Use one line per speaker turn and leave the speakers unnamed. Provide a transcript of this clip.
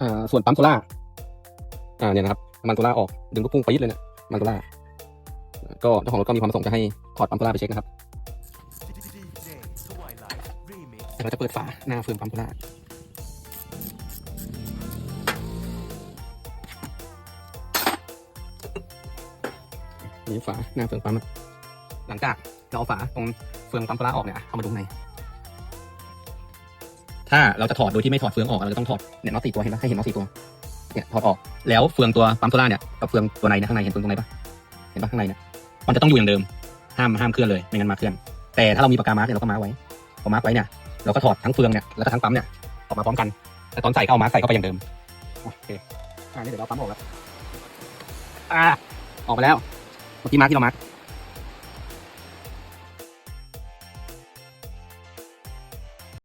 อ่าส่วนปั๊มโซล่าอ่าเนี่ยนะครับมันโซล่าออกดึงลูกพุ่งไปยิดเลยเนี่ยมันโซล่าก็เจ้าของรถก็มีความประสงค์จะให้ถอดปั๊มโซล่าไปเช็คนะครับเราจะเปิดฝาหน้าเฟืองปั๊มโซล่านี่ฝาหน้าเฟืองปั๊มหลังจากเราเอาฝาตรงเฟืองปั๊มโซล่าออกเนี่ยเอามาดูใน ถ้าเราจะถอดโดยที่ไม่ถอดเฟืองออกเราจะต้องถอดเนี่ยน็อตสี่ตัวเห็นปะให้เห็นน็อตสี่ตัวเนี่ยถอดออกแล้วเฟืองตัวปั๊มโซล่าเนี่ยกับเฟืองตัวในเนี่ยข้างในเห็นเฟืองตรงไหนปะเห็นปะข้างในเนี่ยมันจะต้องอยู่อย่างเดิมห้ามห้ามเคลื่อนเลยไม่งั้นมาเคลื่อน แต่ถ้าเรามีปากกามาร์กเนี่ยเราก็มาร์กไว้พอมาร์กไว้เนี่ยเราก็ถอดทั้งเฟืองเนี่ยแล้วก็ทั้งปั๊มเนี่ยออกมาพร้อมกันแต่ตอนใส่ก็เอามาร์กใส่เข้าไปอย่างเดิมโอเคอ่านี่เดี๋ยวเราปั๊มออกแล้วอ่าออกมาแล้วเมื่อกี้มาร์กที่เรามาร์ก